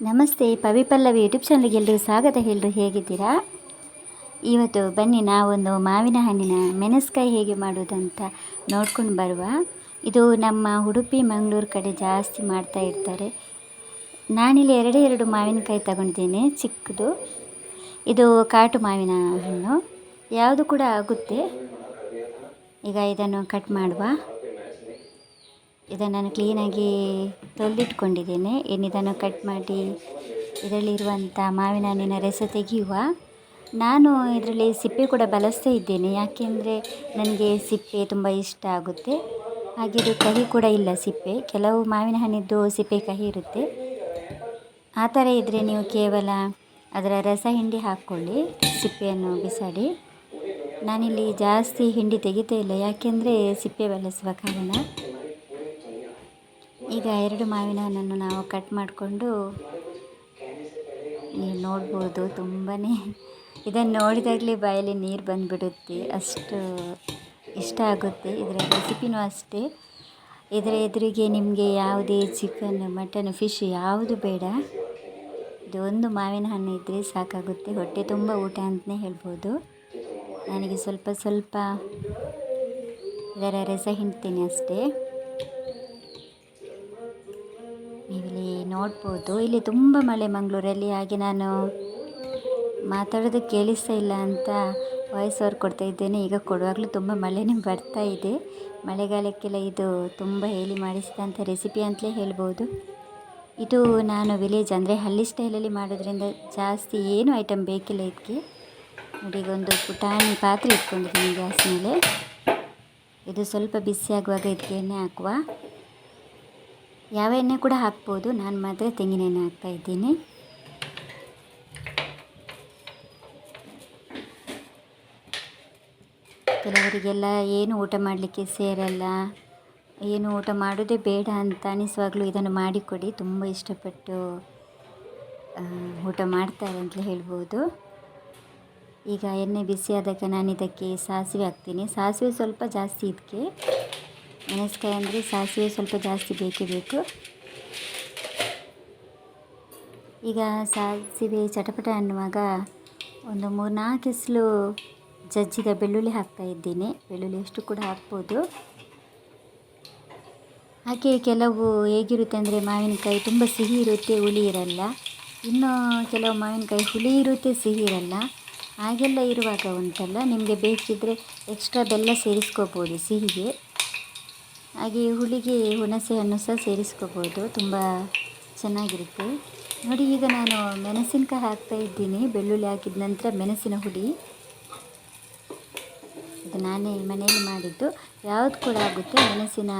ನಮಸ್ತೆ, ಪವಿ ಪಲ್ಲವಿ ಯೂಟ್ಯೂಬ್ ಚಾನಲ್ಗೆ ಎಲ್ಲರೂ ಸ್ವಾಗತ. ಹೇಳರು ಹೇಗಿದ್ದೀರಾ? ಇವತ್ತು ಬನ್ನಿ, ನಾವೊಂದು ಮಾವಿನ ಹಣ್ಣಿನ ಮೆಣಸ್ಕಾಯಿ ಹೇಗೆ ಮಾಡುವುದಂತ ನೋಡ್ಕೊಂಡು ಬರುವ. ಇದು ನಮ್ಮ ಉಡುಪಿ, ಮಂಗಳೂರು ಕಡೆ ಜಾಸ್ತಿ ಮಾಡ್ತಾ ಇರ್ತಾರೆ. ನಾನಿಲ್ಲಿ ಎರಡೇ ಎರಡು ಮಾವಿನಕಾಯಿ ತಗೊಂಡಿದ್ದೇನೆ, ಚಿಕ್ಕದು. ಇದು ಕಾಟು ಮಾವಿನ ಹಣ್ಣು. ಯಾವುದು ಕೂಡ ಆಗುತ್ತೆ. ಈಗ ಇದನ್ನು ಕಟ್ ಮಾಡುವ. ಇದನ್ನು ನಾನು ಕ್ಲೀನಾಗಿ ತೊಳೆದಿಟ್ಕೊಂಡಿದ್ದೇನೆ. ಇನ್ನು ಇದನ್ನು ಕಟ್ ಮಾಡಿ ಇದರಲ್ಲಿರುವಂಥ ಮಾವಿನ ಹಣ್ಣಿನ ರಸ ತೆಗೆಯುವ. ನಾನು ಇದರಲ್ಲಿ ಸಿಪ್ಪೆ ಕೂಡ ಬಳಸ್ತಾ ಇದ್ದೇನೆ. ಯಾಕೆಂದರೆ ನನಗೆ ಸಿಪ್ಪೆ ತುಂಬ ಇಷ್ಟ ಆಗುತ್ತೆ. ಹಾಗೆ ಇದು ಕಹಿ ಕೂಡ ಇಲ್ಲ ಸಿಪ್ಪೆ. ಕೆಲವು ಮಾವಿನ ಹಣ್ಣಿದ್ದು ಸಿಪ್ಪೆ ಕಹಿ ಇರುತ್ತೆ. ಆ ಥರ ಇದ್ದರೆ ನೀವು ಕೇವಲ ಅದರ ರಸ ಹಿಂಡಿ ಹಾಕ್ಕೊಳ್ಳಿ, ಸಿಪ್ಪೆಯನ್ನು ಬಿಸಾಡಿ. ನಾನಿಲ್ಲಿ ಜಾಸ್ತಿ ಹಿಂಡಿ ತೆಗಿತಾ ಇಲ್ಲ. ಯಾಕೆಂದರೆ ಸಿಪ್ಪೆ ಬಳಸುವ ಕಾರಣ. ಈಗ ಎರಡು ಮಾವಿನ ಹಣ್ಣನ್ನು ನಾವು ಕಟ್ ಮಾಡಿಕೊಂಡು ನೋಡ್ಬೋದು ತುಂಬಾ ಇದನ್ನು ನೋಡಿದಾಗಲೇ ಬಾಯಲ್ಲಿ ನೀರು ಬಂದುಬಿಡುತ್ತೆ. ಅಷ್ಟು ಇಷ್ಟ ಆಗುತ್ತೆ. ಇದರ ರೆಸಿಪಿನೂ ಅಷ್ಟೇ. ಇದರ ಎದುರಿಗೆ ನಿಮಗೆ ಯಾವುದೇ ಚಿಕನ್, ಮಟನ್, ಫಿಶ್ ಯಾವುದು ಬೇಡ. ಇದು ಒಂದು ಮಾವಿನ ಹಣ್ಣು ಇದ್ದರೆ ಸಾಕಾಗುತ್ತೆ. ಹೊಟ್ಟೆ ತುಂಬ ಊಟ ಅಂತಲೇ ಹೇಳ್ಬೋದು. ನನಗೆ ಸ್ವಲ್ಪ ಸ್ವಲ್ಪ ಇದರ ರಸ ಹಿಂಡ್ತೀನಿ ಅಷ್ಟೇ. ನೀವಿಲ್ಲಿ ನೋಡ್ಬೋದು. ಇಲ್ಲಿ ತುಂಬ ಮಳೆ ಮಂಗಳೂರಲ್ಲಿ. ಹಾಗೆ ನಾನು ಮಾತಾಡೋದು ಕೇಳಿಸ್ತಾ ಇಲ್ಲ ಅಂತ ವಾಯ್ಸ್ ಓವರ್ ಕೊಡ್ತಾ ಇದ್ದೇನೆ. ಈಗ ಕೊಡುವಾಗಲೂ ತುಂಬ ಮಳೆನೇ ಬರ್ತಾ ಇದೆ. ಮಳೆಗಾಲಕ್ಕೆಲ್ಲ ಇದು ತುಂಬ ಹೇಳಿ ಮಾಡಿಸಿದಂಥ ರೆಸಿಪಿ ಅಂತಲೇ ಹೇಳ್ಬೋದು. ಇದು ನಾನು ವಿಲೇಜ್ ಅಂದರೆ ಹಳ್ಳಿ ಸ್ಟೈಲಲ್ಲಿ ಮಾಡೋದ್ರಿಂದ ಜಾಸ್ತಿ ಏನು ಐಟಮ್ ಬೇಕಿಲ್ಲ ಇದಕ್ಕೆ. ನೋಡಿ ಒಂದು ಪುಟಾಣಿ ಪಾತ್ರೆ ಇಟ್ಕೊಂಡಿದ್ದೀನಿ ಗ್ಯಾಸ್ ಮೇಲೆ. ಇದು ಸ್ವಲ್ಪ ಬಿಸಿ ಆಗುವಾಗ ಇದಕ್ಕೆ ಎಣ್ಣೆ ಹಾಕುವ. ಯಾವ ಎಣ್ಣೆ ಕೂಡ ಹಾಕ್ಬೋದು. ನಾನು ಮಾತ್ರ ತೆಂಗಿನ ಎಣ್ಣೆ ಹಾಕ್ತಾ ಇದ್ದೀನಿ. ಕೆಲವರಿಗೆಲ್ಲ ಏನು ಊಟ ಮಾಡಲಿಕ್ಕೆ ಸೇರಲ್ಲ, ಏನು ಊಟ ಮಾಡೋದೇ ಬೇಡ ಅಂತ ಅನಿಸುವಾಗಲೂ ಇದನ್ನು ಮಾಡಿಕೊಡಿ. ತುಂಬ ಇಷ್ಟಪಟ್ಟು ಊಟ ಮಾಡ್ತಾರೆ ಅಂತಲೇ ಹೇಳ್ಬೋದು. ಈಗ ಎಣ್ಣೆ ಬಿಸಿ ನಾನು ಇದಕ್ಕೆ ಸಾಸಿವೆ ಹಾಕ್ತೀನಿ. ಸಾಸಿವೆ ಸ್ವಲ್ಪ ಜಾಸ್ತಿ ಇದಕ್ಕೆ ಮೆಣಸ್ಕಾಯಿ ಅಂದರೆ ಸಾಸಿವೆ ಸ್ವಲ್ಪ ಜಾಸ್ತಿ ಬೇಕೇ ಬೇಕು. ಈಗ ಸಾಸಿವೆ ಚಟಪಟ ಅನ್ನುವಾಗ ಒಂದು ಮೂರು ನಾಲ್ಕು ಎಸಲು ಜಜ್ಜಿದ ಬೆಳ್ಳುಳ್ಳಿ ಹಾಕ್ತಾ ಇದ್ದೀನಿ. ಬೆಳ್ಳುಳ್ಳಿ ಎಷ್ಟು ಕೂಡ ಹಾಕ್ಬೋದು. ಹಾಗೆ ಕೆಲವು ಹೇಗಿರುತ್ತೆ ಅಂದರೆ ಮಾವಿನಕಾಯಿ ತುಂಬ ಸಿಹಿ ಇರುತ್ತೆ, ಹುಳಿ ಇರಲ್ಲ. ಇನ್ನು ಕೆಲವು ಮಾವಿನಕಾಯಿ ಹುಳಿ ಇರುತ್ತೆ, ಸಿಹಿ ಇರಲ್ಲ. ಹಾಗೆಲ್ಲ ಇರುವಾಗ ಉಂಟಲ್ಲ, ನಿಮಗೆ ಬೇಕಿದ್ದರೆ ಎಕ್ಸ್ಟ್ರಾ ಬೆಲ್ಲ ಸೇರಿಸ್ಕೋಬೋದು ಸಿಹಿಗೆ. ಹಾಗೆ ಹುಳಿಗೆ ಹುಣಸೆಯನ್ನು ಸಹ ಸೇರಿಸ್ಕೋಬೋದು. ತುಂಬ ಚೆನ್ನಾಗಿರುತ್ತೆ. ನೋಡಿ, ಈಗ ನಾನು ಮೆಣಸಿನಕಾಯಿ ಹಾಕ್ತಾ ಇದ್ದೀನಿ. ಬೆಳ್ಳುಳ್ಳಿ ಹಾಕಿದ ನಂತರ ಮೆಣಸಿನ ಹುಡಿ ಇದು ನಾನೇ ಮನೆಯಲ್ಲಿ ಮಾಡಿದ್ದು. ಯಾವುದು ಕೂಡ ಆಗುತ್ತೆ. ಮೆಣಸಿನ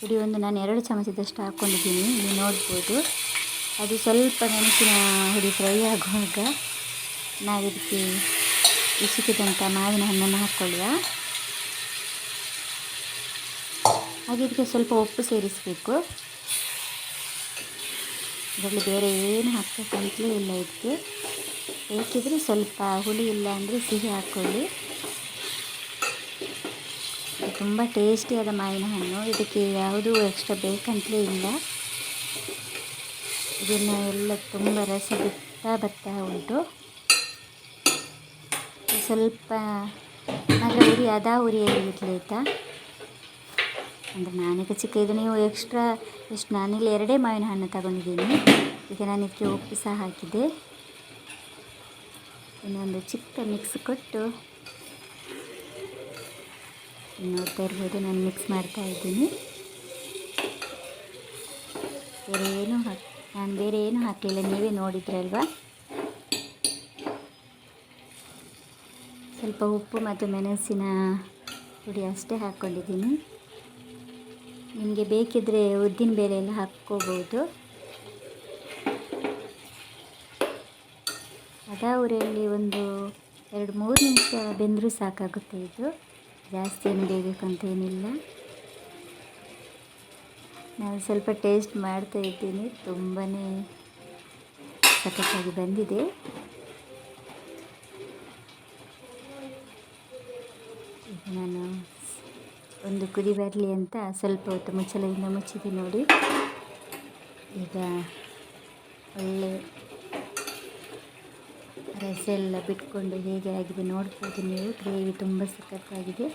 ಹುಡಿ ಒಂದು ನಾನು ಎರಡು ಚಮಚದಷ್ಟು ಹಾಕ್ಕೊಂಡಿದ್ದೀನಿ ನೀವು ನೋಡ್ಬೋದು. ಅದು ಸ್ವಲ್ಪ ಮೆಣಸಿನ ಹುಡಿ ಫ್ರೈ ಆಗುವಾಗ ನಾವು ಇದಕ್ಕೆ ಇಸುಕಿದಂಥ ಮಾವಿನ ಹಣ್ಣನ್ನು ಹಾಕ್ಕೊಳ್ಳುವ ಹಾಗೆ ಇದಕ್ಕೆ ಸ್ವಲ್ಪ ಉಪ್ಪು ಸೇರಿಸಬೇಕು. ಇದರಲ್ಲಿ ಬೇರೆ ಏನು ಹಾಕಬೇಕಂತಲೇ ಇಲ್ಲ ಇದಕ್ಕೆ. ಬೇಕಿದ್ರೆ ಸ್ವಲ್ಪ ಹುಳಿ ಇಲ್ಲ ಅಂದರೆ ಸಿಹಿ ಹಾಕ್ಕೊಳ್ಳಿ ತುಂಬ ಟೇಸ್ಟಿಯಾದ ಮಾವಿನ ಹಣ್ಣು ಇದಕ್ಕೆ ಯಾವುದೂ ಎಕ್ಸ್ಟ್ರಾ ಬೇಕಂತಲೇ ಇಲ್ಲ. ಇದನ್ನು ಎಲ್ಲ ತುಂಬ ರಸ ಬಿತ್ತಾ ಬರ್ತಾ ಉಂಟು. ಸ್ವಲ್ಪ ಆದರೆ ಉರಿ ಅದಾ ಉರಿಯಲ್ಲಿ ಇರಲಿ ಆಯಿತಾ? ಅಂದರೆ ನಾನೀಗ ಚಿಕ್ಕ ಇದು ನೀವು ಎಕ್ಸ್ಟ್ರಾ ಎಷ್ಟು ನಾನಿಲ್ಲಿ ಎರಡೇ ಮಾವಿನ ಹಣ್ಣು ತಗೊಂಡಿದ್ದೀನಿ. ಈಗ ನಾನು ಇದಕ್ಕೆ ಉಪ್ಪು ಸಹ ಹಾಕಿದೆ ಇನ್ನೊಂದು ಚಿಕ್ಕ ಮಿಕ್ಸ್ ಕೊಟ್ಟು ನೋಡ್ತಾ ಇರ್ಬೋದು ನಾನು ಮಿಕ್ಸ್ ಮಾಡ್ತಾ ಇದ್ದೀನಿ. ಬೇರೆ ಏನು ಹಾಕಿ, ನಾನು ಬೇರೆ ಏನೂ ಹಾಕಲಿಲ್ಲ, ನೀವೇ ನೋಡಿದ್ರಲ್ವಾ? ಸ್ವಲ್ಪ ಉಪ್ಪು ಮತ್ತು ಮೆಣಸಿನ ಪುಡಿ ಅಷ್ಟೇ ಹಾಕ್ಕೊಂಡಿದ್ದೀನಿ ನಿಮಗೆ ಬೇಕಿದ್ದರೆ ಉದ್ದಿನ ಬೇಳೆ ಎಲ್ಲ ಹಾಕ್ಕೋಬೋದು. ಅದ ಉರಿಯಲ್ಲಿ ಒಂದು ಎರಡು ಮೂರು ನಿಮಿಷ ಬೆಂದರೂ ಸಾಕಾಗುತ್ತೆ ಇದು. ಜಾಸ್ತಿ ಏನು ಅಂತ ಏನಿಲ್ಲ. ನಾನು ಸ್ವಲ್ಪ ಟೇಸ್ಟ್ ಮಾಡ್ತಾ ಇದ್ದೀನಿ. ತುಂಬಾ ಸಖತ್ತಾಗಿ ಬಂದಿದೆ. ನಾನು ಒಂದು ಕುದಿ ಬರಲಿ ಅಂತ ಸ್ವಲ್ಪ ಹೊತ್ತು ಮುಚ್ಚಳದಿಂದ ಮುಚ್ಚಿದೆ ನೋಡಿ. ಈಗ ಒಳ್ಳೆ ರಸೆಲ್ಲ ಬಿಟ್ಕೊಂಡು ಹೇಗೆ ಆಗಿದೆ ನೋಡ್ಬೋದು ನೀವು. ಗ್ರೇವಿ ತುಂಬ ಸಖತ್ತಾಗಿದೆ.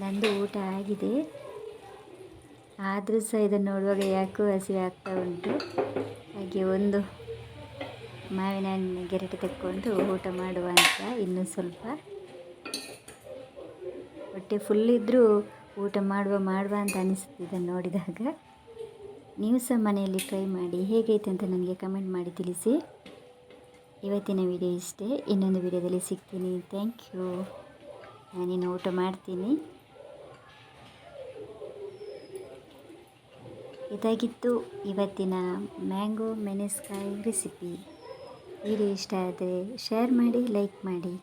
ನಂದು ಊಟ ಆಗಿದೆ. ಆದರೂ ಸಹ ಇದನ್ನು ನೋಡುವಾಗ ಯಾಕೋ ಹಸಿವೆ ಆಗ್ತಾ ಉಂಟು. ಹಾಗೆ ಒಂದು ಮಾವಿನ ಹಣ್ಣಿನ ಗೆರಟೆ ತಕ್ಕೊಂಡು ಊಟ ಮಾಡುವ ಅಂತ ಇನ್ನೂ ಸ್ವಲ್ಪ ಹೊಟ್ಟೆ ಫುಲ್ ಇದ್ದರೂ ಊಟ ಮಾಡುವ ಮಾಡುವ ಅಂತ ಅನಿಸ್ತಿದೆ ನೋಡಿದಾಗ. ನೀವು ಸಹ ಮನೆಯಲ್ಲಿ ಟ್ರೈ ಮಾಡಿ ಹೇಗೈತೆ ಅಂತ ನನಗೆ ಕಮೆಂಟ್ ಮಾಡಿ ತಿಳಿಸಿ. ಇವತ್ತಿನ ವಿಡಿಯೋ ಇಷ್ಟೇ. ಇನ್ನೊಂದು ವಿಡಿಯೋದಲ್ಲಿ ಸಿಗ್ತೀನಿ. ಥ್ಯಾಂಕ್ ಯು ನಾನಿನ್ನು ಊಟ ಮಾಡ್ತೀನಿ. ಇದಾಗಿತ್ತು ಇವತ್ತಿನ ಮ್ಯಾಂಗೋ ಮೆಣಸ್ಕಾಯಿ ರೆಸಿಪಿ ವಿಡಿಯೋ ಇಷ್ಟ ಆದರೆ ಶೇರ್ ಮಾಡಿ ಲೈಕ್ ಮಾಡಿ.